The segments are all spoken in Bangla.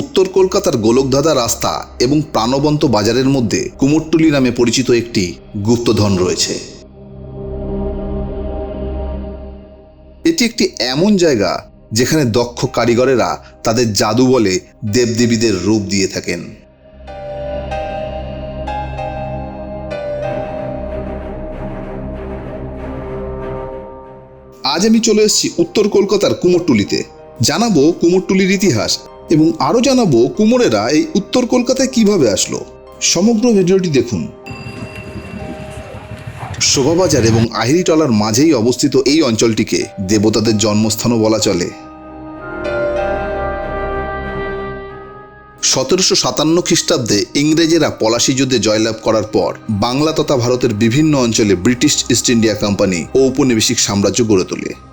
উত্তর কলকাতার গোলকধাঁধা রাস্তা এবং প্রাণবন্ত বাজারের মধ্যে কুমোরটুলি নামে পরিচিত একটি গুপ্তধন রয়েছে। এটি একটি এমন জায়গা যেখানে দক্ষ কারিগরেরা তাদের জাদু বলে দেবদেবীদের রূপ দিয়ে থাকেন। আজ আমি চলে এসেছি উত্তর কলকাতার কুমোরটুলিতে। জানাব কুমোরটুলির ইতিহাস এবং আরও জানাব কুমোরেরা এই উত্তর কলকাতায় কীভাবে আসলো। সমগ্র ভিডিওটি দেখুন। শোভাবাজার এবং আহিরিটলার মাঝেই অবস্থিত এই অঞ্চলটিকে দেবতাদের জন্মস্থানও বলা চলে। সতেরোশো সাতান্ন খ্রিস্টাব্দে ইংরেজেরা পলাশী যুদ্ধে জয়লাভ করার পর বাংলা তথা ভারতের বিভিন্ন অঞ্চলে ব্রিটিশ ইস্ট ইন্ডিয়া কোম্পানি ঔপনিবেশিক সাম্রাজ্য গড়ে তোলে।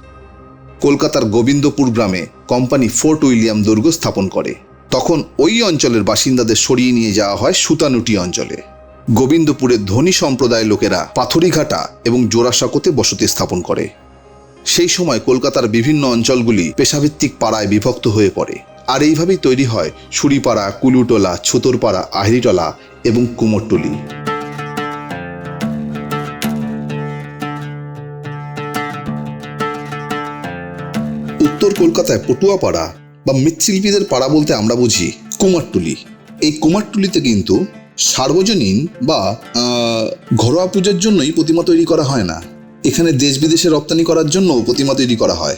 কলকাতার গোবিন্দপুর গ্রামে কোম্পানি ফোর্ট উইলিয়াম দুর্গ স্থাপন করে। তখন ওই অঞ্চলের বাসিন্দাদের সরিয়ে নিয়ে যাওয়া হয় সুতানুটি অঞ্চলে। গোবিন্দপুরের ধনী সম্প্রদায়ের লোকেরা পাথরিঘাটা এবং জোড়াসাঁকোতে বসতি স্থাপন করে। সেই সময় কলকাতার বিভিন্ন অঞ্চলগুলি পেশাভিত্তিক পাড়ায় বিভক্ত হয়ে পড়ে। আর এইভাবেই তৈরি হয় সুরিপাড়া কুলুটোলা, ছুতরপাড়া, আহিরিটলা এবং কুমোরটুলি। উত্তর কলকাতায় পটুয়াপাড়া বা মৃৎশিল্পীদের পাড়া বলতে আমরা বুঝি কুমারটুলি। এই কুমারটুলিতে কিন্তু সার্বজনীন বা ঘরোয়া পূজার জন্যই প্রতিমা তৈরি করা হয় না। এখানে দেশ বিদেশে রপ্তানি করার জন্য প্রতিমা তৈরি করা হয়।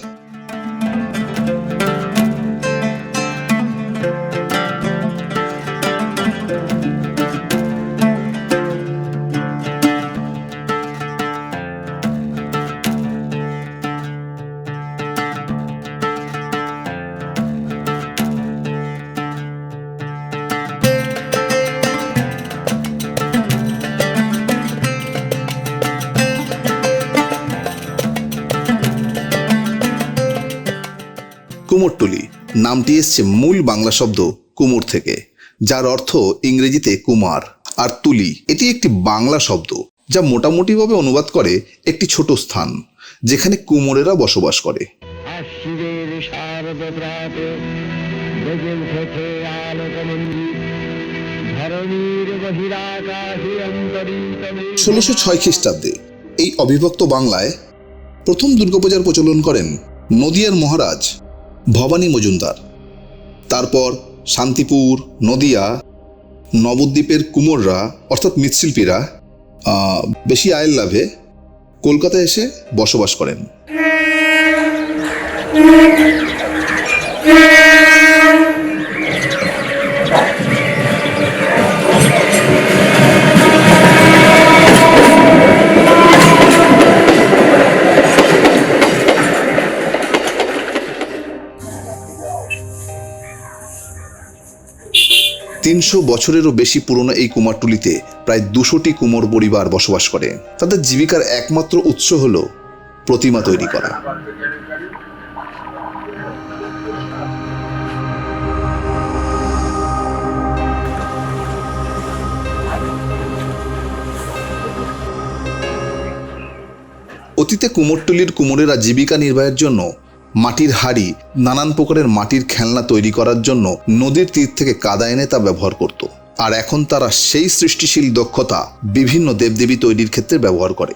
কুমোরটুলি নামটি এসছে মূল বাংলা শব্দ কুমোর থেকে যার অর্থ ইংরেজিতে কুমার আর তুলি। এটি একটি বাংলা শব্দ যা মোটামুটিভাবে অনুবাদ করে একটি ছোট স্থান যেখানে কুমোরেরা বসবাস করে। ষোলোশো ছয় খ্রিস্টাব্দে এই অবিভক্ত বাংলায় প্রথম দুর্গাপূজার প্রচলন করেন নদিয়ার মহারাজ ভবানী মজুমদার। তারপর শান্তিপুর, নদিয়া, নবদ্বীপের কুমোররা, অর্থাৎ মৃৎশিল্পীরা বেশি আয়ের লাভে কলকাতা এসে বসবাস করেন। তিনশো বছরেরও বেশি পুরনো এই কুমারটুলিতে প্রায় দুশোটি কুমোর পরিবার বসবাস করে। তাদের জীবিকার একমাত্র উৎস হল প্রতিমা তৈরি করা। অতীতে কুমোরটুলির কুমোরেরা জীবিকা নির্বাহের জন্য মাটির হাড়ি নানান প্রকারের মাটির খেলনা তৈরি করার জন্য নদীর তীর থেকে কাদা এনে তা ব্যবহার করত। আর এখন তারা সেই সৃষ্টিশীল দক্ষতা বিভিন্ন দেবদেবী তৈরির ক্ষেত্রে ব্যবহার করে।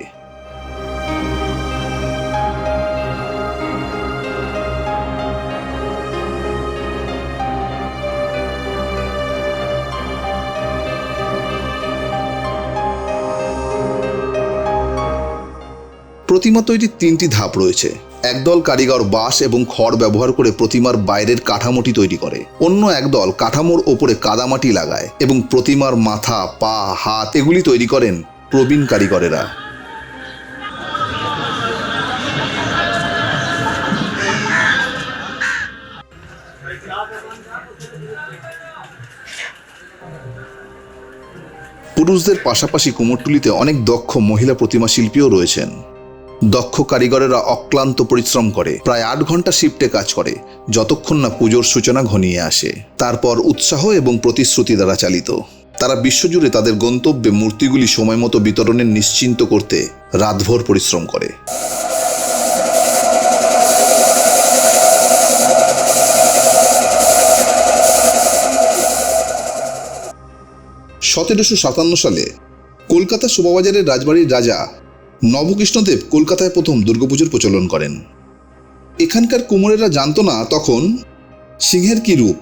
প্রতিমা তৈরির তিনটি ধাপ রয়েছে। একদল কারিগর বাঁশ এবং খড় ব্যবহার করে প্রতিমার বাইরের কাঠামোটি তৈরি করে। অন্য একদল কাঠামোর ওপরে কাদামাটি লাগায় এবং প্রতিমার মাথা, পা, হাত এগুলি তৈরি করেন প্রবীণ কারিগরেরা। পুরুষদের পাশাপাশি কুমোরটুলিতে অনেক দক্ষ মহিলা প্রতিমা শিল্পীও রয়েছেন। দক্ষ কারিগরেরা অক্লান্ত পরিশ্রম করে, প্রায় আট ঘণ্টা শিফটে কাজ করে, যতক্ষণ না পুজোর সূচনা ঘনিয়ে আসে। তারপর উৎসাহ এবং প্রতিশ্রুতি দ্বারা চালিত। তারা বিশ্বজুড়ে তাদের গন্তব্যে মূর্তিগুলি সময়মতো বিতরণের নিশ্চিন্ত করতে রাতভর পরিশ্রম করে। সতেরোশো সাতান্ন সালে কলকাতা শোভাবাজারের রাজবাড়ির রাজা নবকৃষ্ণদেব কলকাতায় প্রথম দুর্গাপুজোর প্রচলন করেন। এখানকার কুমোরেরা জানতো না তখন সিংহের কি রূপ।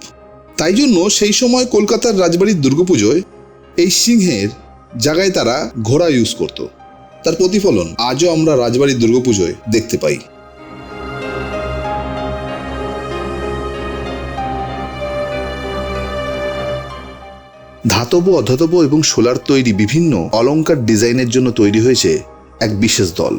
তাই জন্য সেই সময় কলকাতার রাজবাড়ির দুর্গাপুজোয় এই সিংহের জায়গায় তারা ঘোড়া ইউজ করত। তার প্রতিফলন আজও আমরা রাজবাড়ির দুর্গাপুজোয় দেখতে পাই। ধাতব, অধাতব এবং সোলার তৈরি বিভিন্ন অলঙ্কার ডিজাইনের জন্য তৈরি হয়েছে এক বিশেষ দল।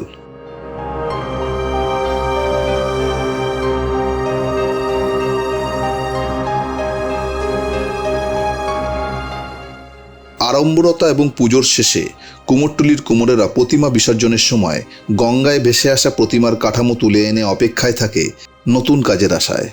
আড়ম্বরতা এবং পুজোর শেষে কুমোরটুলির কুমোরেরা প্রতিমা বিসর্জনের সময় গঙ্গায় ভেসে আসা প্রতিমার কাঠামো তুলে এনে অপেক্ষায় থাকে নতুন কাজের আশায়।